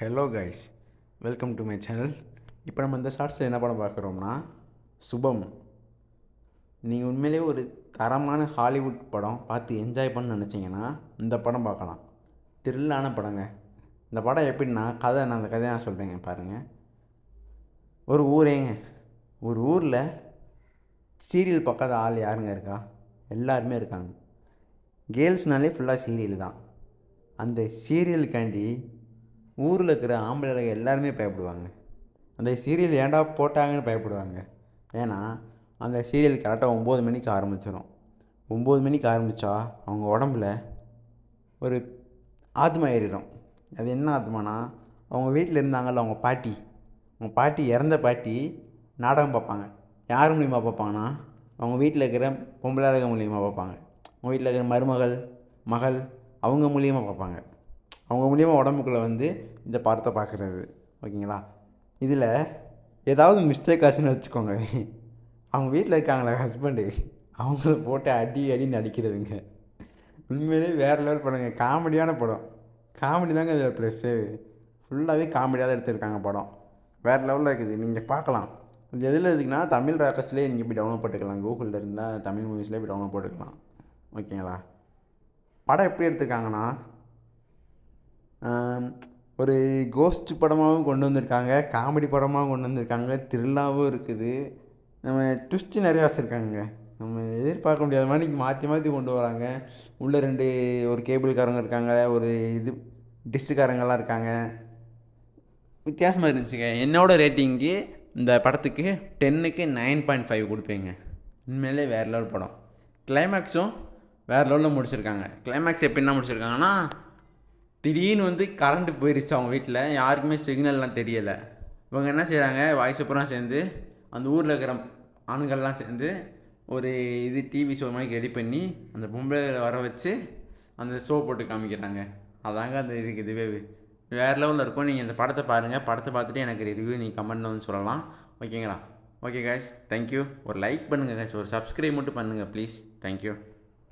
Hello guys welcome to my channel இப்போ நம்ம இந்த ஷார்ட்ஸில் என்ன படம் பார்க்குறோம்னா சுபம். நீங்கள் உண்மையிலேயே ஒரு தரமான ஹாலிவுட் படம் பார்த்து என்ஜாய் பண்ண நினச்சிங்கன்னா இந்த படம் பார்க்கலாம். த்ரில்லான படங்க. இந்த படம் எப்படின்னா கதை நான் அந்த கதையை நான் சொல்கிறேங்க பாருங்கள் ஒரு ஊரேங்க. ஒரு ஊரில் சீரியல் பார்க்காத ஆள் யாருங்க இருக்கா? எல்லாருமே இருக்காங்க. கேர்ள்ஸ்னாலே ஃபுல்லாக சீரியல் தான். அந்த சீரியலுக்காண்டி ஊரில் இருக்கிற ஆம்பளைங்க எல்லாருமே பயப்படுவாங்க. அந்த சீரியல் ஏன்டா போட்டாங்கன்னு பயப்படுவாங்க. ஏன்னா அந்த சீரியல் கரெக்டாக ஒம்பது மணிக்கு ஆரம்பிச்சிடும் ஒம்பது மணிக்கு ஆரம்பித்தா அவங்க உடம்புல ஒரு ஆத்மா ஏறிடும் அது என்ன ஆத்மானா அவங்க வீட்டில் இருந்தாங்கல்ல அவங்க பாட்டி. அவங்க பாட்டி இறந்த பாட்டி நாடகம் பார்ப்பாங்க. யார் மூலியமாக பார்ப்பாங்கன்னா அவங்க வீட்டில் இருக்கிற பொம்பளாளர்கள் மூலியமாக பார்ப்பாங்க. அவங்க வீட்டில் இருக்கிற மருமகள் மகள் அவங்க மூலியமாக பார்ப்பாங்க. அவங்க மூலியமாக உடம்புக்குள்ளே வந்து இந்த படத்தை பார்க்குறது. ஓகேங்களா? இதில் ஏதாவது மிஸ்டேக் ஆச்சுன்னு வச்சுக்கோங்க. அவங்க வீட்டில் இருக்காங்களே ஹஸ்பண்டு அவங்கள போட்டு அடி அடின்னு அடிக்கிறதுங்க உண்மையிலே வேறு லெவல் படங்க. காமெடியான படம். காமெடி தாங்க இதில் ப்ளஸ்ஸு ஃபுல்லாகவே காமெடியாக தான் எடுத்திருக்காங்க படம். வேறு லெவலில் இருக்குது. நீங்கள் பார்க்கலாம். இது எதில் இருக்குன்னா தமிழ் ராக்கஸ்லேயே நீங்கள் போய் டவுன்லோட் பண்ணிக்கலாம் கூகுளில் இருந்தால் தமிழ் மூவிஸ்லேயே போய் டவுன்லோட் போட்டுக்கலாம். ஓகேங்களா? படம் எப்படி எடுத்துருக்காங்கன்னா ஒரு கோஸ்ட் படமாகவும் கொண்டு வந்திருக்காங்க காமெடி படமாகவும் கொண்டு வந்திருக்காங்க த்ரில்லாகவும் இருக்குது. நம்ம ட்விஸ்ட்டு நிறையா வச்சுருக்காங்க. நம்ம எதிர்பார்க்க முடியாத மாதிரி மாற்றி மாற்றி கொண்டு வராங்க. உள்ளே ரெண்டு ஒரு கேபிள்காரங்க இருக்காங்க ஒரு இது டிஷ்ஷுக்காரங்கெல்லாம் இருக்காங்க. வித்தியாசமாக இருந்துச்சுங்க. என்னோட ரேட்டிங்கு இந்த படத்துக்கு டென்னுக்கு நைன் பாயிண்ட் ஃபைவ் கொடுப்பேங்க. உண்மையிலே வேறு லெவல் படம். கிளைமேக்ஸும் வேறு லெவலில் முடிச்சிருக்காங்க. கிளைமேக்ஸ் எப்படின்னா முடிச்சிருக்காங்கன்னா திடீர்னு வந்து கரண்ட் போயிடுச்சு அவங்க வீட்டில் யாருக்குமே சிக்னல்லாம் தெரியலை. இவங்க என்ன செய்கிறாங்க வாய்ஸ் அப்புறம் சேர்ந்து அந்த ஊரில் இருக்கிற ஆண்கள்லாம் சேர்ந்து ஒரு இது டிவி ஷோ மாதிரி ரெடி பண்ணி அந்த பொம்பளை வர வச்சு அந்த ஷோ போட்டு காமிக்கிறாங்க. அதாங்க அந்த இதுக்கு இதுவே வேறு லெவலில் இருக்கும். நீங்கள் இந்த படத்தை பாருங்கள் படத்தை பார்த்துட்டு எனக்கு ரிவ்யூ நீங்கள் கமெண்ட்டில் வந்து சொல்லலாம். ஓகேங்களா ஓகே guys தேங்க்யூ ஒரு லைக் பண்ணுங்கள் guys. ஒரு சப்ஸ்கிரைப் மட்டும் பண்ணுங்கள் ப்ளீஸ் தேங்க்யூ